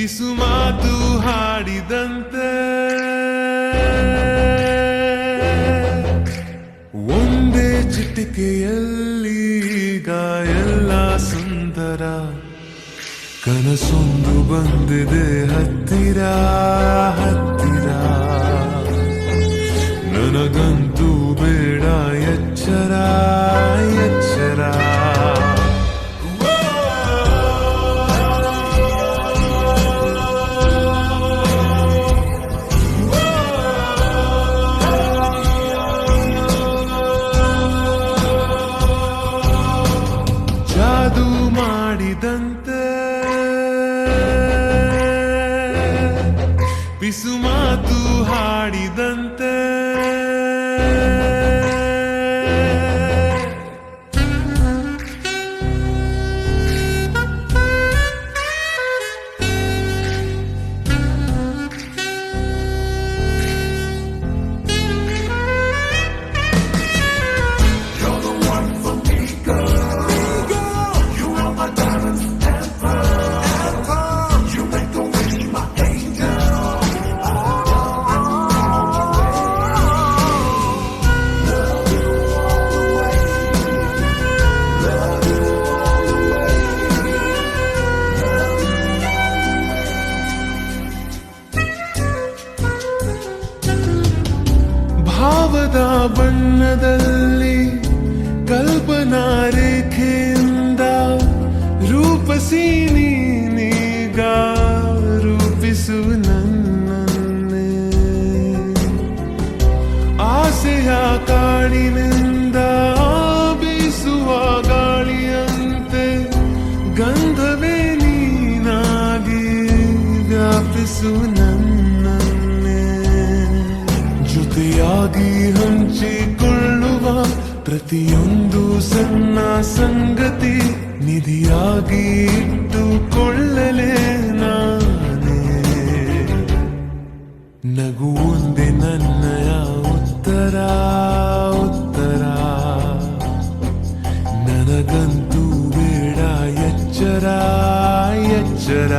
ಪಿಸು ಮಾತು ಹಾಡಿದಂತೆ. ಒಂದೇ ಚಿಟಿಕೆಯಲ್ಲಿ ಎಲ್ಲ ಸುಂದರ. ಕನಸೊಂದು ಬಂದಿದೆ ಹತ್ತಿರ ಹತ್ತಿರ. ನನಗಂತೂ ಜಾದು ಮಾಡಿದಂತೆ. ಪಿಸು ಮಾತು ಹಾಡಿದಂತೆ. ಬಣ್ಣದಲ್ಲಿ ಕಲ್ಪನಾ ರೇಖೆಯಿಂದ ರೂಪಸಿ ನೀನೀಗ ರೂಪಿಸು ನನ್ನನ್ನೇ. ಆಸೆಯ ಕಾಡಿನಿಂದ ಬೀಸುವ ಗಾಳಿಯಂತೆ ಗಂಧವೇ ನೀನಾಗಿ ವ್ಯಾಪಿಸು ನನ್ನ ಜೊತೆಯಾಗಿ ಹಂಚಿಕೊಳ್ಳುವ ಪ್ರತಿಯೊಂದು ಸಣ್ಣ ಸಂಗತಿ ನಿಧಿಯಾಗಿ ಇಟ್ಟುಕೊಳ್ಳಲೇ ನಾನೇ. ನಗು ಒಂದೇ ನನ್ನಯ ಉತ್ತರ ಉತ್ತರ. ನನಗಂತೂ ಬೇಡ ಎಚ್ಚರ ಎಚ್ಚರ.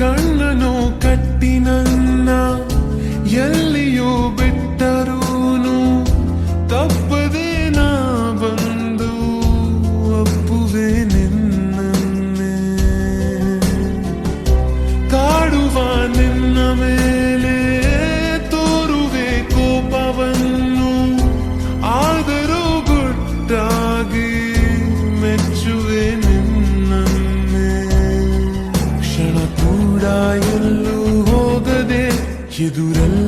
ಕಣ್ಣನು ಕಟ್ಟಿ ನನ್ನ ಎಲ್ಲಿಯೂ ಬಿಟ್ಟರೂನು durante